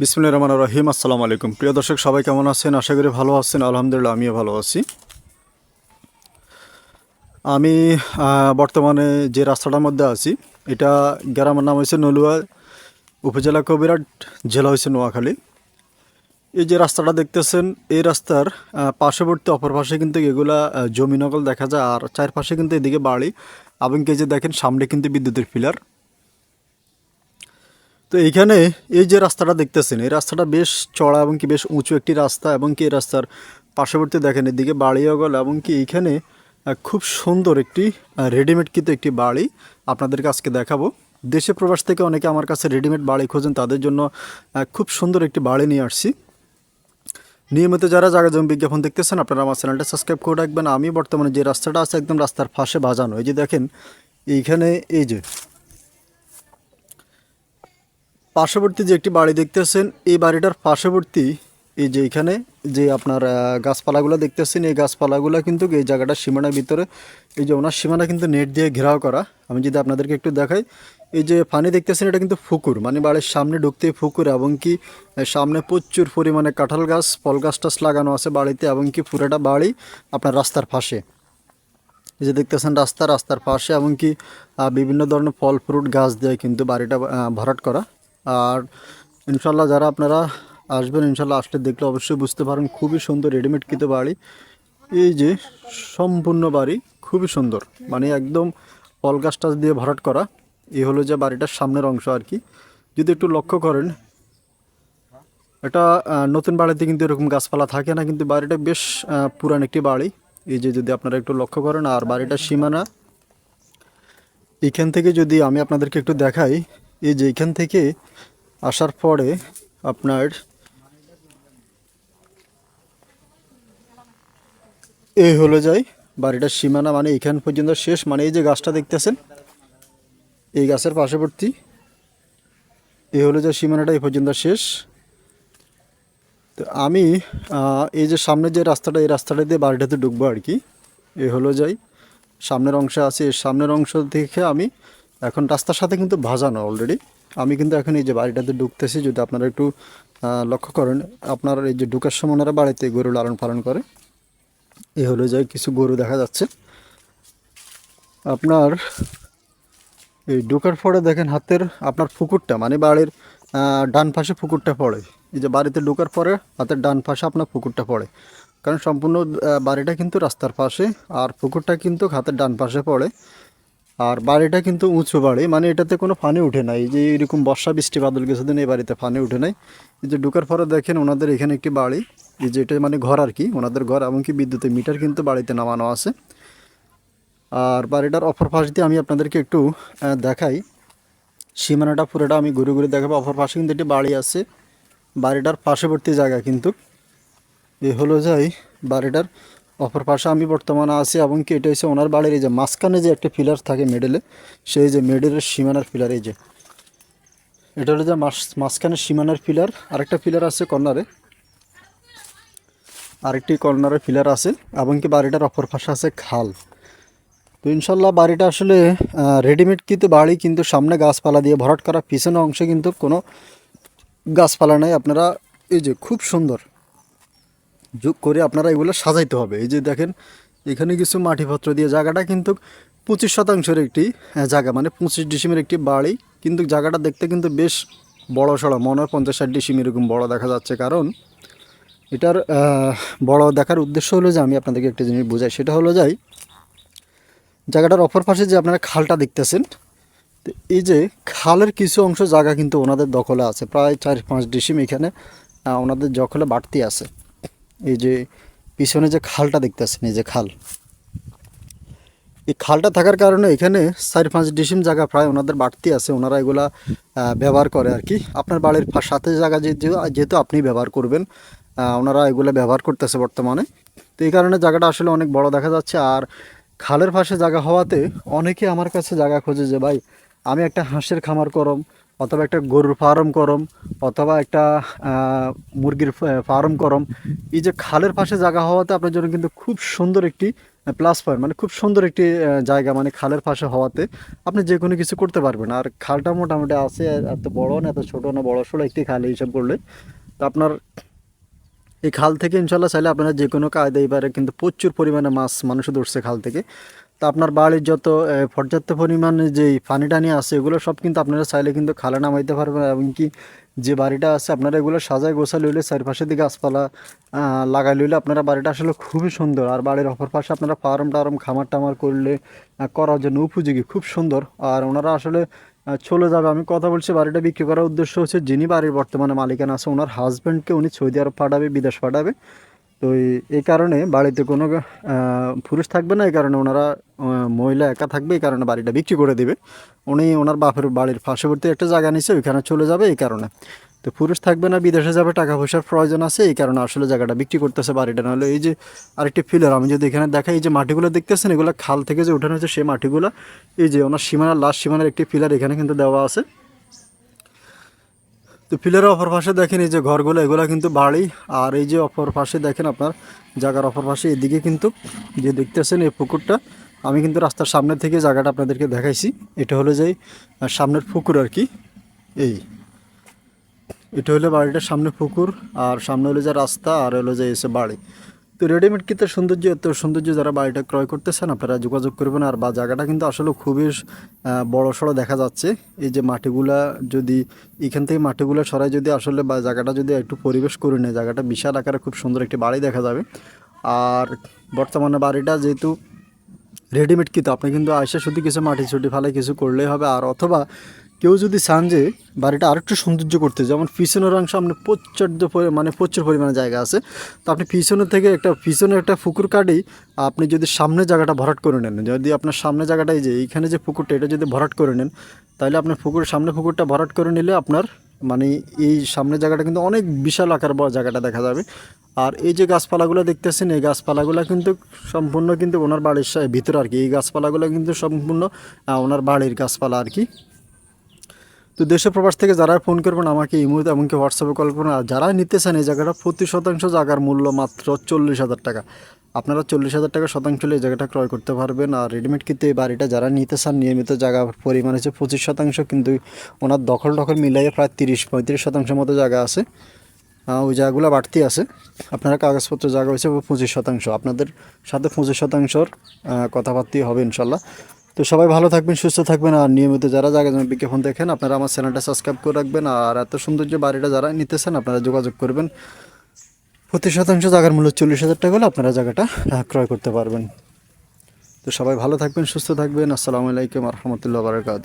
বিসমুল্লাহ রহমান রহিম, আসসালামু আলাইকুম। প্রিয় দর্শক, সবাই কেমন আছেন? আশা করি ভালো আছেন। আলহামদুলিল্লাহ, আমিও ভালো আছি। আমি বর্তমানে যে রাস্তাটার মধ্যে আছি, এটা গ্রামের নাম হয়েছে নলুয়া, উপজেলা কবিরাট জেলা হয়েছে নোয়াখালী। এই যে রাস্তাটা দেখতেছেন, এই রাস্তার পার্শ্ববর্তী অপর পাশে কিন্তু এগুলা জমি নকল দেখা যায়, আর চারপাশে কিন্তু এদিকে বাড়ি। এবং কি যে দেখেন, সামনে কিন্তু বিদ্যুতের পিলার তো এইখানে এই যে রাস্তাটা দেখতেছেন, এই রাস্তাটা বেশ চড়া এবং কি বেশ উঁচু একটি রাস্তা এবং কি এই রাস্তার পার্শ্ববর্তী দেখেন, এদিকে বাড়িও গেল এবং কি এইখানে খুব সুন্দর একটি রেডিমেড কিন্তু একটি বাড়ি আপনাদেরকে আজকে দেখাবো। দেশে প্রবাস থেকে অনেকে আমার কাছে রেডিমেড বাড়ি খোঁজেন, তাদের জন্য খুব সুন্দর একটি বাড়ি নিয়ে আসছি। নিয়মিত যারা জায়গা জমি বিজ্ঞাপন দেখতেছেন, আপনারা আমার চ্যানেলটা সাবস্ক্রাইব করে রাখবেন। আমি বর্তমানে যে রাস্তাটা আছে, একদম রাস্তার ফাঁসে বাজানো। এই যে দেখেন, এইখানে এই যে পার্শ্ববর্তী যে একটি বাড়ি দেখতেছেন এই বাড়িটার পার্শ্ববর্তী এই যে এখানে যে আপনার গাছপালাগুলো দেখতেছেন এই গাছপালাগুলো কিন্তু এই জায়গাটা সীমানার ভিতরে এই যে ওনার সীমানা কিন্তু নেট দিয়ে ঘেরাও করা। আমি যদি আপনাদেরকে একটু দেখাই এই যে পানি দেখতেছেন এটা কিন্তু পুকুর মানে বাড়ির সামনে ঢুকতে পুকুর এবং কি সামনে প্রচুর পরিমাণে কাঁঠাল গাছ ফল গাছ টাছ লাগানো আছে বাড়িতে এবং কি পুরোটা বাড়ি আপনার রাস্তার পাশে। এই যে দেখতেছেন রাস্তা রাস্তার পাশে এমনকি আহ, বিভিন্ন ধরনের ফল ফ্রুট গাছ দিয়ে কিন্তু বাড়িটা ভরাট করা। আর ইনশাল্লাহ যারা আপনারা আসবেন ইনশাল্লাহ আসলে দেখলে অবশ্যই বুঝতে পারেন খুবই সুন্দর রেডিমেড কিন্তু বাড়ি। এই যে সম্পূর্ণ বাড়ি, খুবই সুন্দর। মানে একদম ফল গাছ টাছ দিয়ে ভরাট করা, এই হলো যে বাড়িটার সামনের অংশ আর কি। যদি একটু লক্ষ্য করেন, এটা নতুন বাড়িতে কিন্তু এরকম গাছপালা থাকে না, কিন্তু বাড়িটা বেশ পুরান একটি বাড়ি। এই যে যদি আপনারা একটু লক্ষ্য করেন, আর বাড়িটার সীমানা, এখান থেকে যদি আমি আপনাদেরকে একটু দেখাই এই যে এখান থেকে আসার পরে আপনার এই হলো যায় বাড়িটার সীমানা মানে এখান পর্যন্ত শেষ মানে এই যে গাছটা দেখতেছেন, এই গাছের পার্শ্ববর্তী এই হলো যে সীমানাটা এই পর্যন্ত শেষ। তো আমি এই যে সামনে যে রাস্তাটা, এই রাস্তাটা দিয়ে বাড়িটাতে ঢুকবো আর কি, এ হলো যাই সামনের অংশে আছে, এই সামনের অংশ দেখে আমি এখন রাস্তার সাথে কিন্তু ভাজানো অলরেডি আমি কিন্তু এখন এই যে বাড়িটাতে ঢুকতেছি, যদি আপনারা একটু লক্ষ্য করেন, আপনার এই যে ঢুকার সময় ওনারা বাড়িতে গরু লালন পালন করে। এ হলো যাই কিছু গরু দেখা যাচ্ছে। আপনার এই ঢোকার পরে দেখেন হাতের আপনার পুকুরটা মানে বাড়ির ডান পাশে পুকুরটা পড়ে। এই যে বাড়িতে ঢোকার পরে হাতের ডান পাশে আপনার পুকুরটা পড়ে। কারণ সম্পূর্ণ বাড়িটা কিন্তু রাস্তার পাশে, আর পুকুরটা কিন্তু হাতের ডান পাশে পড়ে। আর বাড়িটা কিন্তু উঁচু বাড়ি মানে এটাতে কোনো ফানে উঠে নাই। যে এরকম বর্ষা, বৃষ্টি, বাদল কিছুদিন এই বাড়িতে ফানে উঠে নাই। এই যে ঢুকার পরে দেখেন ওনাদের এখানে একটি বাড়ি, এই যে এটা মানে ঘর আর কি, ওনাদের ঘর এমনকি বিদ্যুতের মিটার কিন্তু বাড়িতে নামানো আছে। আর বাড়িটার অপর পাশ দিয়ে আমি আপনাদেরকে একটু দেখাই। সীমানাটা পুরোটা আমি ঘুরে ঘুরে দেখাবো। অপর পাশে কিন্তু একটি বাড়ি আছে। বাড়িটার পার্শ্ববর্তী জায়গা কিন্তু। এ হলো যাই বাড়িটার অপর পাশে আমি বর্তমানে আছি এবং কি এটা হচ্ছে ওনার বাড়ির এই যে মাঝখানে যে একটা পিলার থাকে মেডেলে সেই যে মেডেলের সীমানার পিলার এই যে। এটা হলো যে মাঝখানে সীমানার পিলার আরেকটা পিলার আছে কর্নারে। আরেকটি কর্নারে পিলার আছে, এবং কি বাড়িটার অপর পাশে আছে খাল। তো ইনশাল্লাহ বাড়িটা আসলে রেডিমেড কিন্তু বাড়ি, কিন্তু সামনে গাছপালা দিয়ে ভরাট করা, পিছনে অংশে কিন্তু কোনো গাছপালা নাই। আপনারা এই যে খুব সুন্দর যোগ করে আপনারা এগুলো সাজাইতে হবে। এই যে দেখেন, এখানে কিছু মাটিপত্র দিয়ে জায়গাটা কিন্তু পঁচিশ শতাংশের একটি জায়গা মানে পঁচিশ ডিসিমের একটি বাড়ি। কিন্তু জায়গাটা দেখতে কিন্তু বেশ বড় সড়ো, মনে হয় পঞ্চাশ ষাট ডিসিম এরকম বড় দেখা যাচ্ছে। কারণ এটার বড় দেখার উদ্দেশ্য হলো যে, আমি আপনাদেরকে একটা জিনিস বোঝাই, সেটা হলো যাই জায়গাটার অপর পাশে যে আপনারা খালটা দেখতেছেন, তো এই যে খালের কিছু অংশ জায়গা কিন্তু ওনাদের দখলে আছে, প্রায় চার পাঁচ ডিসিম এখানে ওনাদের দখলে বাড়তি আছে। এই যে পিছনে যে খালটা দেখতেছেন এই যে খাল। এই খালটা থাকার কারণে এখানে চার পাঁচ ডিসিম জায়গা প্রায় ওনাদের বাড়তি আছে, ওনারা এগুলা ব্যবহার করে আর কি। আপনার বাড়ির সাথে জায়গা যেহেতু যেহেতু আপনি ব্যবহার করবেন ওনারা এগুলো ব্যবহার করতেছে বর্তমানে। তো এই কারণে জায়গাটা আসলে অনেক বড় দেখা যাচ্ছে। আর খালের পাশে জায়গা হওয়াতে অনেকে আমার কাছে জায়গা খোঁজে যে, ভাই, আমি একটা হাঁসের খামার করম অথবা একটা গরুর ফার্ম করম, অথবা একটা মুরগির ফার্ম করম। এই যে খালের পাশে জায়গা হওয়াতে আপনার জন্য কিন্তু খুব সুন্দর একটি প্লাস পয়েন্ট মানে খুব সুন্দর একটি জায়গা মানে খালের পাশে হওয়াতে আপনি যে কোনো কিছু করতে পারবেন। আর খালটা মোটামুটি আছে, এত বড় না, এত ছোটো না, বড় সড়ো একটি খাল হিসাব করলে। তো আপনার এই খাল থেকে ইনশাল্লাহ চাইলে আপনারা যে কোনো কায়দা এবারে কিন্তু প্রচুর পরিমাণে মাছ, মানুষ ধরছে খাল থেকে। তো আপনার বাড়ির যত পর্যাপ্ত পরিমাণে যে পানি টানি আছে, এগুলো সব কিন্তু আপনারা চাইলে কিন্তু খালে নামাইতে পারবেন এবং কি যে বাড়িটা আছে আপনারা এগুলো সাজায় গোছা লইলে চারপাশে দিকে গাছপালা লাগাই লইলে আপনারা বাড়িটা আসলে খুবই সুন্দর। আর বাড়ির অপর পাশে আপনারা ফার্ম টার্ম, খামার টামার করলে করার জন্য উপযোগী, খুব সুন্দর। আর ওনারা আসলে চলে যাবে। আমি কথা বলছি, বাড়িটা বিক্রি করার উদ্দেশ্য হচ্ছে যিনি বাড়ির বর্তমানে মালিকানা আছে, ওনার হাজব্যান্ডকে উনি সৌদি আরব পাঠাবে, বিদেশ পাঠাবে। তো এই- কারণে বাড়িতে কোনো পুরুষ থাকবে না, এই কারণে ওনারা মহিলা একা থাকবে, এই কারণে বাড়িটা বিক্রি করে দিবে। উনি ওনার বাপের বাড়ির পার্শ্ববর্তী একটা জায়গা নিচ্ছে ওইখানে চলে যাবে এই কারণে। তো পুরুষ থাকবে না, বিদেশে যাবে টাকা পয়সার প্রয়োজন আছে, এই কারণে আসলে জায়গাটা বিক্রি করতেছে বাড়িটা। নাহলে এই যে আরেকটি ফিলার আমি যদি এখানে দেখাই, এই যে মাটিগুলো দেখতেছেন, এগুলো খাল থেকে যে উঠানো হয়েছে, সেই মাটিগুলো, এই যে ওনার সীমানার লাস্ট সীমানার একটি ফিলার এখানে কিন্তু দেওয়া আছে। তো পিলারের অপর পাশে দেখেন এই যে ঘরগুলো, এগুলো কিন্তু বাড়ি। আর এই যে অপর পাশে দেখেন আপনার জায়গার অপর পাশে, এদিকে কিন্তু যে দেখতেছেন এই পুকুরটা, আমি কিন্তু রাস্তার সামনে থেকে জায়গাটা আপনাদেরকে দেখাইছি। এটা হলো যে সামনের পুকুর আর কি। এই, এটা হলো বাড়িটার সামনে পুকুর, আর সামনে হলো যে রাস্তা, আর হলো যে এসে বাড়ি। তো রেডিমেড কিতে সৌন্দর্য এত সৌন্দর্য যারা বাড়িটা ক্রয় করতেছেন, আপনারা যোগাযোগ করবেন আর বা জায়গাটা কিন্তু আসলে খুবই বড় সড়ো দেখা যাচ্ছে। এই যে মাটিগুলা যদি, এখান থেকে মাটিগুলো সরাই যদি আসলে বা জায়গাটা যদি একটু পরিবেশ করে নেয়, জায়গাটা বিশাল আকারে খুব সুন্দর একটি বাড়ি দেখা যাবে। আর বর্তমানে বাড়িটা যেহেতু রেডিমেড কিতো আপনি কিন্তু আইসা শুধু কিছু মাটি ছুটি ফালাই কিছু করলেই হবে। আর অথবা কেউ যদি চান যে বাড়িটা আরেকটু সৌন্দর্য করতে, যেমন পিছনের অংশ আপনি প্রচণ্ড পরি- মানে প্রচুর পরিমাণে জায়গা আছে, তো আপনি পিছনের থেকে একটা পিছনে একটা পুকুর কাটেই আপনি যদি সামনে জায়গাটা ভরাট করে নেন, যদি আপনার সামনে জায়গাটা এই যে এইখানে যে পুকুরটা, এটা যদি ভরাট করে নেন, তাহলে আপনার পুকুরের সামনে পুকুরটা ভরাট করে নিলে আপনার মানে এই সামনে জায়গাটা কিন্তু অনেক বিশাল আকার বড় জায়গাটা দেখা যাবে। আর এই যে গাছপালাগুলো দেখতেছেন, এই গাছপালাগুলো কিন্তু সম্পূর্ণ কিন্তু ওনার বাড়ির ভিতরে আর কি, এই গাছপালাগুলো কিন্তু সম্পূর্ণ ওনার বাড়ির গাছপালা আর কি। তো দেশে প্রবাস থেকে যারা ফোন করবেন আমাকে ইমুতে এমনকি হোয়াটসঅ্যাপে কল করবেন। আর যারা নিতে চান এই জায়গাটা প্রতি শতাংশ জায়গার মূল্য মাত্র চল্লিশ হাজার টাকা। আপনারা চল্লিশ হাজার টাকা শতাংশ এই জায়গাটা ক্রয় করতে পারবেন। আর রেডিমেড কিন্তু এই বাড়িটা যারা নিতে চান নিয়মিত জায়গা পরিমাণ হচ্ছে পঁচিশ শতাংশ কিন্তু ওনার দখল টখল মিলাইয়ে প্রায় তিরিশ পঁয়ত্রিশ শতাংশের মতো জায়গা আছে। ওই জায়গাগুলো বাড়তি আছে। আপনারা কাগজপত্র জায়গা হয়েছে পঁচিশ শতাংশ। আপনাদের সাথে পঁচিশ শতাংশর আহ, কথাবার্তাই হবে ইনশাল্লাহ। তো সবাই ভালো থাকবেন, সুস্থ থাকবেন আর নিয়মিত যারা জায়গা জমি বিজ্ঞাপন দেখেন, আপনারা আমার চ্যানেলটা সাবস্ক্রাইব করে রাখবেন আর এত সুন্দর যে বাড়িটা যারা নিতেছেন, আপনারা যোগাযোগ করবেন। প্রতি শতাংশ জায়গার মূল্য চল্লিশ হাজার টাকা হলে আপনারা জায়গাটা ক্রয় করতে পারবেন। তো সবাই ভালো থাকবেন, সুস্থ থাকবেন। আসসালামু আলাইকুম রহমতুল্লাহ বারকাত